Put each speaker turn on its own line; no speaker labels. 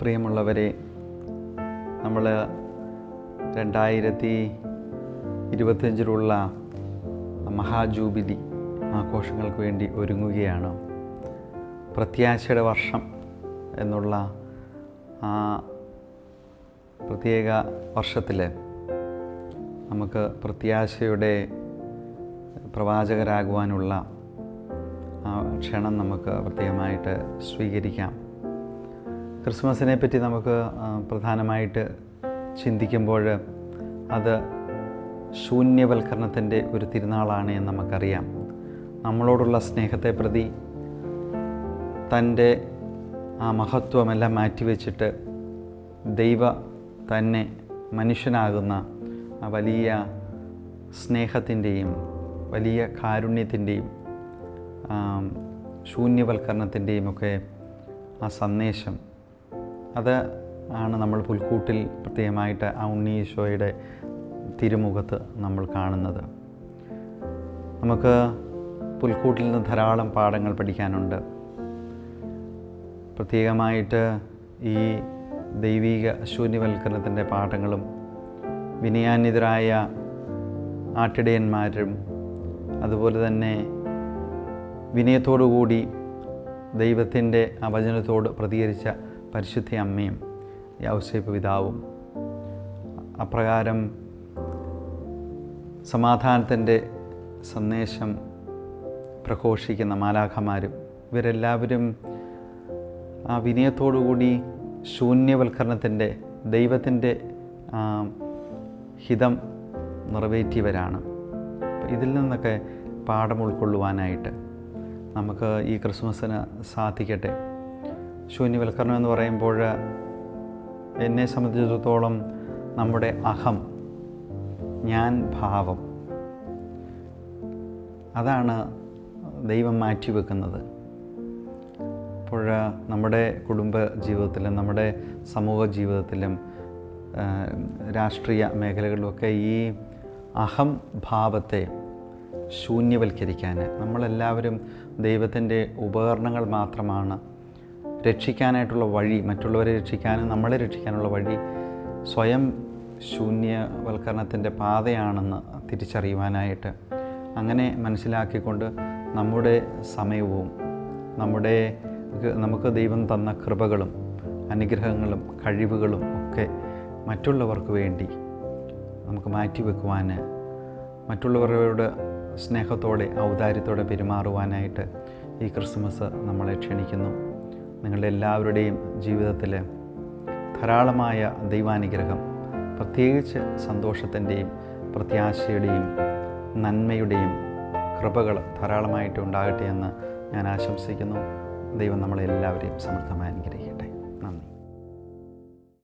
പ്രിയമുള്ളവരെ നമ്മൾ രണ്ടായിരത്തി ഇരുപത്തിയഞ്ചിലുള്ള മഹാജൂബിലി ആഘോഷങ്ങൾക്ക് വേണ്ടി ഒരുങ്ങുകയാണ്. പ്രത്യാശയുടെ വർഷം എന്നുള്ള ആ പ്രത്യേക വർഷത്തിൽ നമുക്ക് പ്രത്യാശയുടെ പ്രവാചകരാകുവാനുള്ള ക്ഷണം നമുക്ക് പ്രത്യേകമായിട്ട് സ്വീകരിക്കാം. ക്രിസ്മസിനെ പറ്റി നമുക്ക് പ്രധാനമായിട്ട് ചിന്തിക്കുമ്പോൾ അത് ശൂന്യവൽക്കരണത്തിന്റെ ഒരു തിരുനാളാണ് എന്ന് നമുക്കറിയാം. നമ്മളോടുള്ള സ്നേഹത്തെ പ്രതി തന്റെ ആ മഹത്വമെല്ലാം മാറ്റിവെച്ചിട്ട് ദൈവ തന്നെ മനുഷ്യനാകുന്ന ആ വലിയ സ്നേഹത്തിന്റെയും വലിയ കാരുണ്യത്തിന്റെയും ശൂന്യവൽക്കരണത്തിന്റെയും ഒക്കെ ആ സന്ദേശം അത് ആണ് നമ്മൾ പുൽക്കൂട്ടിൽ പ്രത്യേകമായിട്ട് ആ ഉണ്ണി ഈശോയുടെ തിരുമുഖത്ത് നമ്മൾ കാണുന്നത്. നമുക്ക് പുൽക്കൂട്ടിൽ നിന്ന് ധാരാളം പാഠങ്ങൾ പഠിക്കാനുണ്ട്. പ്രത്യേകമായിട്ട് ഈ ദൈവീക ശൂന്യവൽക്കരണത്തിന്റെ പാഠങ്ങളും വിനയാന്വിതരായ ആട്ടിടയന്മാരും അതുപോലെ തന്നെ വിനയത്തോടുകൂടി ദൈവത്തിന്റെ ആ വചനത്തോട് പ്രതികരിച്ച പരിശുദ്ധ അമ്മയും യൗസേപ്പ് പിതാവും. അപ്രകാരം സമാധാനത്തിന്റെ സന്ദേശം പ്രഘോഷിക്കുന്ന മാലാഖമാരും ഇവരെല്ലാവരും ആ വിനയത്തോടുകൂടി ശൂന്യവൽക്കരണത്തിന്റെ ദൈവത്തിന്റെ ഹിതം നിറവേറ്റിയവരാണ്. ഇതിൽ നിന്നൊക്കെ പാഠം ഉൾക്കൊള്ളുവാനായിട്ട് നമുക്ക് ഈ ക്രിസ്മസിന് സാധിക്കട്ടെ. ശൂന്യവൽക്കരണം എന്ന് പറയുമ്പോൾ എന്നെ സംബന്ധിച്ചിടത്തോളം നമ്മുടെ അഹം ഞാൻ ഭാവം അതാണ് ദൈവം മാറ്റിവെക്കുന്നത്. അപ്പോൾ നമ്മുടെ കുടുംബ ജീവിതത്തിലും നമ്മുടെ സമൂഹ ജീവിതത്തിലും രാഷ്ട്രീയ മേഖലകളിലുമൊക്കെ ഈ അഹം ഭാവത്തെ ശൂന്യവൽക്കരിക്കാൻ നമ്മളെല്ലാവരും ദൈവത്തിന്റെ ഉപകരണങ്ങൾ മാത്രമാണ് രക്ഷിക്കാനായിട്ടുള്ള വഴി മറ്റുള്ളവരെ രക്ഷിക്കാനും നമ്മളെ രക്ഷിക്കാനുള്ള വഴി സ്വയം ശൂന്യവൽക്കരണത്തിന്റെ പാതയാണെന്ന് തിരിച്ചറിയുവാനായിട്ട് അങ്ങനെ മനസ്സിലാക്കിക്കൊണ്ട് നമ്മുടെ സമയവും നമ്മുടെ നമുക്ക് ദൈവം തന്ന കൃപകളും അനുഗ്രഹങ്ങളും കഴിവുകളും ഒക്കെ മറ്റുള്ളവർക്ക് വേണ്ടി നമുക്ക് മാറ്റിവെക്കുവാൻ മറ്റുള്ളവരോട് സ്നേഹത്തോടെ ഔദാര്യത്തോടെ പെരുമാറുവാനായിട്ട് ഈ ക്രിസ്മസ് നമ്മളെ ക്ഷണിക്കുന്നു. നിങ്ങളുടെ എല്ലാവരുടെയും ജീവിതത്തിൽ ധാരാളമായ ദൈവാനുഗ്രഹം പ്രത്യേകിച്ച് സന്തോഷത്തിന്റെയും പ്രത്യാശയുടെയും നന്മയുടെയും കൃപകൾ ധാരാളമായിട്ട് ഉണ്ടാകട്ടെ എന്ന് ഞാൻ ആശംസിക്കുന്നു. ദൈവം നമ്മളെല്ലാവരെയും സമൃദ്ധമായി അനുഗ്രഹിക്കട്ടെ.